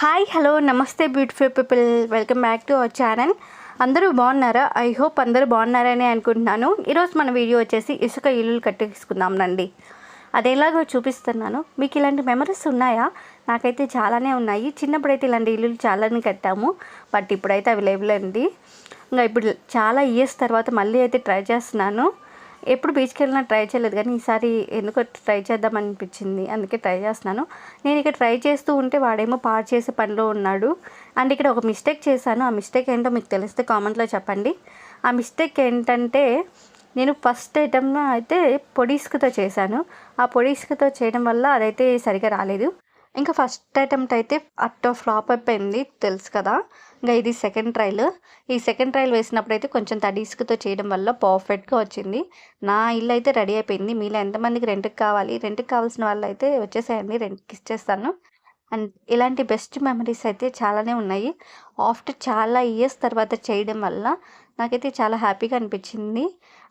Hi hello నమస్తే beautiful people welcome back to our channel అందరూ బాగున్నారా? ఐ హోప్ అందరూ బాగున్నారని అనుకుంటున్నాను. ఈరోజు మన వీడియో వచ్చేసి ఇసుక ఇల్లులు కట్టేసుకుందాంనండి అది ఎలాగో చూపిస్తున్నాను. మీకు ఇలాంటి మెమరీస్ ఉన్నాయా? నాకైతే చాలానే ఉన్నాయి. చిన్నప్పుడైతే ఇలాంటి ఇల్లులు చాలానే కట్టాము. బట్ ఇప్పుడైతే అవి లేవులేండి ఇంకా ఇప్పుడు చాలా ఇయర్స్ తర్వాత మళ్ళీ అయితే ట్రై చేస్తున్నాను. ఎప్పుడు బీచ్కి వెళ్ళినా ట్రై చేయలేదు. కానీ ఈసారి ఎందుకో ట్రై చేద్దాం అనిపించింది. అందుకే ట్రై చేస్తున్నాను. నేను ఇక్కడ ట్రై చేస్తూ ఉంటే వాడేమో పాడు చేసే పనిలో ఉన్నాడు. అండ్ ఇక్కడ ఒక మిస్టేక్ చేశాను. ఆ మిస్టేక్ ఏంటో మీకు తెలిస్తే కామెంట్లో చెప్పండి. ఆ మిస్టేక్ ఏంటంటే నేను ఫస్ట్ ఐటమ్ అయితే పొడి ఇసుకతో చేశాను. ఆ పొడి ఇసుకతో చేయడం వల్ల అదైతే సరిగా రాలేదు. ఇంకా ఫస్ట్ అటెంప్ట్ అయితే అట్టో ఫ్లాప్ అయిపోయింది తెలుసు కదా. ఇంకా ఇది సెకండ్ ట్రైల్ ఈ సెకండ్ ట్రైల్ వేసినప్పుడు అయితే కొంచెం తడిస్క్తో చేయడం వల్ల పర్ఫెక్ట్గా వచ్చింది. నా ఇల్లు అయితే రెడీ అయిపోయింది. మీలో ఎంతమందికి రెంట్కి కావాలి? రెంట్కి కావాల్సిన వాళ్ళు అయితే వచ్చేసేయండి. రెంట్కి ఇచ్చేస్తాను. అండ్ ఇలాంటి బెస్ట్ మెమరీస్ అయితే చాలానే ఉన్నాయి. ఆఫ్టర్ చాలా ఇయర్స్ తర్వాత చేయడం వల్ల నాకైతే చాలా హ్యాపీగా అనిపించింది.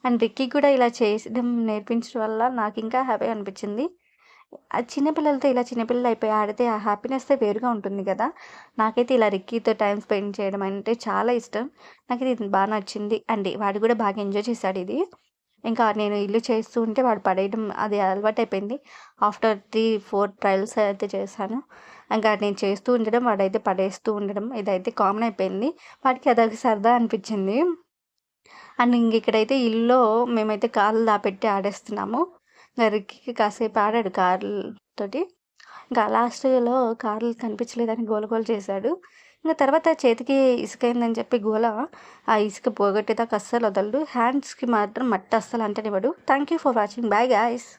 అండ్ రిక్కీ కూడా ఇలా చేయడం నేర్పించడం వల్ల నాకు ఇంకా హ్యాపీగా అనిపించింది. చిన్నపిల్లలతో ఇలా చిన్నపిల్లలు అయిపోయి ఆడితే ఆ హ్యాపీనెస్ వేరుగా ఉంటుంది కదా. నాకైతే ఇలా రిక్కీతో టైం స్పెండ్ చేయడం అంటే చాలా ఇష్టం. నాకు ఇది బాగా నచ్చింది. అండి వాడు కూడా బాగా ఎంజాయ్ చేశాడు ఇది. ఇంకా నేను ఇల్లు చేస్తూ ఉంటే వాడు పడేయడం అది అలవాటు అయిపోయింది. ఆఫ్టర్ త్రీ ఫోర్ ట్రయల్స్ అయితే చేశాను. ఇంకా నేను చేస్తూ ఉండడం వాడైతే పడేస్తూ ఉండడం ఇదైతే కామన్ అయిపోయింది. వాడికి అదొక సరదా అనిపించింది. అండ్ ఇంక ఇక్కడైతే ఇల్లులో మేమైతే కాళ్ళు దాపెట్టి ఆడేస్తున్నాము. రిక్కి కాసేపు ఆడాడు కార్లతోటి ఇంకా లాస్ట్లో కార్లు కనిపించలేదని గోల గోల చేశాడు. ఇంకా తర్వాత చేతికి ఇసుక అయిందని చెప్పి గోల ఆ ఇసుక పోగొట్టేదాకా అస్సలు వదలడు. హ్యాండ్స్కి మాత్రం మట్టి అస్సలు అంటనివ్వడు. Thank you for watching bye guys